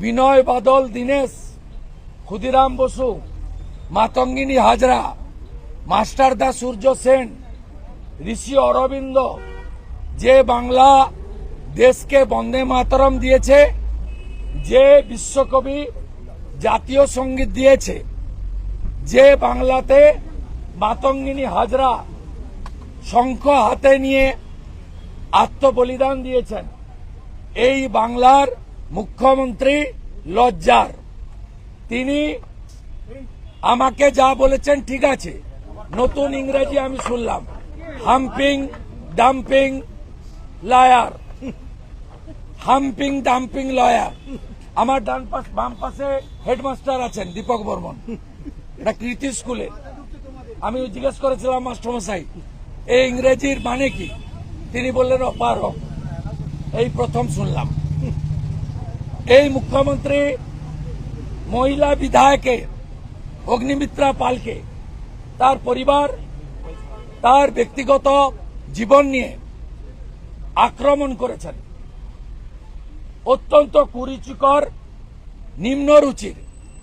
বিনয় Badal, Dinesh, Khudiram Basu, Matangini Hazra, master দা সূর্য সেন, ঋষি অরবিন্দ, যে বাংলা দেশকে বন্দে মাতরম দিয়েছে, যে বিশ্বকবি জাতীয় সংগীত দিয়েছে, যে বাংলাতে মাতঙ্গিনী হাজরা শঙ্খ হাতে নিয়ে আত্মবলিদান দিয়েছেন, এই বাংলার মুখ্যমন্ত্রী লজ্জার। তিনি আমাকে যা বলেছেন ঠিক আছে। নতুন ইংরেজি আমি শুনলাম। Humping, dumping lawyer. Humping, dumping lawyer. আমার ডান পাশ বাম পাশে হেডমাস্টার আছেন দীপক বর্মন। এটা কৃতি স্কুলে। আমি জিজ্ঞেস করেছিলাম মাস্টারমশাই এই ইংরেজির মানে কি? তিনি বললেন অপারক এই প্রথম শুনলাম। এই মুখ্যমন্ত্রী মহিলা বিধায়কে, অগ্নিমিত্রা পালকে, তার পরিবার, তার ব্যক্তিগত জীবন নিয়ে আক্রমণ করেছেন। অত্যন্ত কুরুচিকর, নিম্ন রুচির।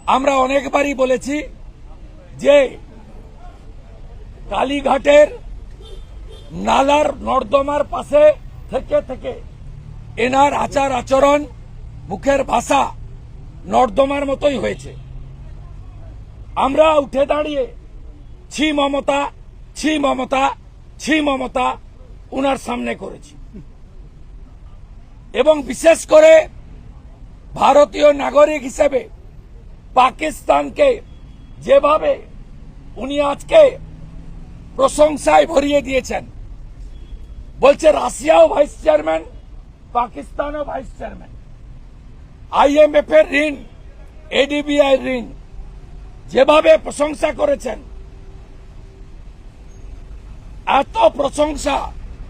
আমরা অনেকবারই বলেছি যে কালীঘাটের নালার নর্দমার পাশে থেকে থেকে এনার আচার আচরণ মুখের ভাষা নর্দমার মতোই হয়েছে। আমরা উঠে দাঁড়িয়ে, ছি মমতা ছি মমতা ছি মমতা, উনার সামনে করেছি। এবং বিশেষ করে ভারতীয় নাগরিক হিসেবে পাকিস্তানকে যেভাবে উনি আজকে প্রশংসায় ভরিয়ে দিয়েছেন, বলছে রাশিয়াও ভাইস চেয়ারম্যান, পাকিস্তানও ভাইস চেয়ারম্যান। আইএমএফ এর ঋণ এডিবিআই ঋণ যেভাবে প্রশংসা করেছেন এত প্রশংসা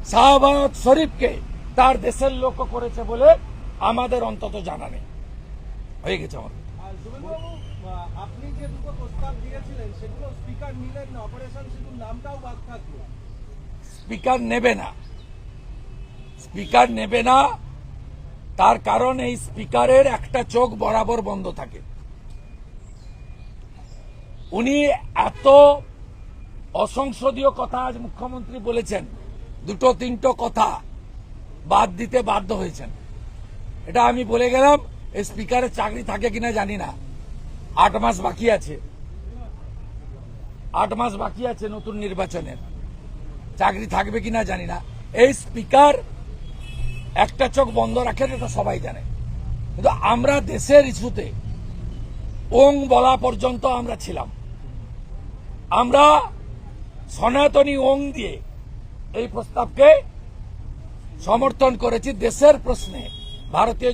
শাহবাজ শরীফকে তার দেশের লোক করেছে বলে আমাদের অন্তত জানা নেই। হয়ে গেছে আমার। আপনি যে দুটো প্রস্তাব দিয়েছিলেন সেগুলো স্পিকার নিলেন না অপারেশন শুধু নামটাও বাদ স্পিকার নেবে না। স্পিকার নেবে না তার কারণ এই স্পিকারের একটা চোখ বরাবর বন্ধ থাকে। উনি এত অসংসদীয় কথা আজ মুখ্যমন্ত্রী বলেছেন, দুটো তিনটো কথা বাদ দিতে বাধ্য হয়েছেন। এটা আমি বলে গেলাম এই স্পিকারের চাকরি থাকে কিনা জানি না। আট মাস বাকি আছে। আট মাস বাকি আছে নতুন নির্বাচনের। চাকরি থাকবে কিনা জানি না। এই স্পিকার একটা চোখ বন্ধ রাখেন এটা সবাই জানে। কিন্তু আমরা দেশের ইস্যুতে ওং বলা পর্যন্ত আমরা ছিলাম। আমরা সনাতনী ওং দিয়ে এই প্রস্তাবকে সমর্থন করেছি দেশের প্রশ্নে। ভারতীয়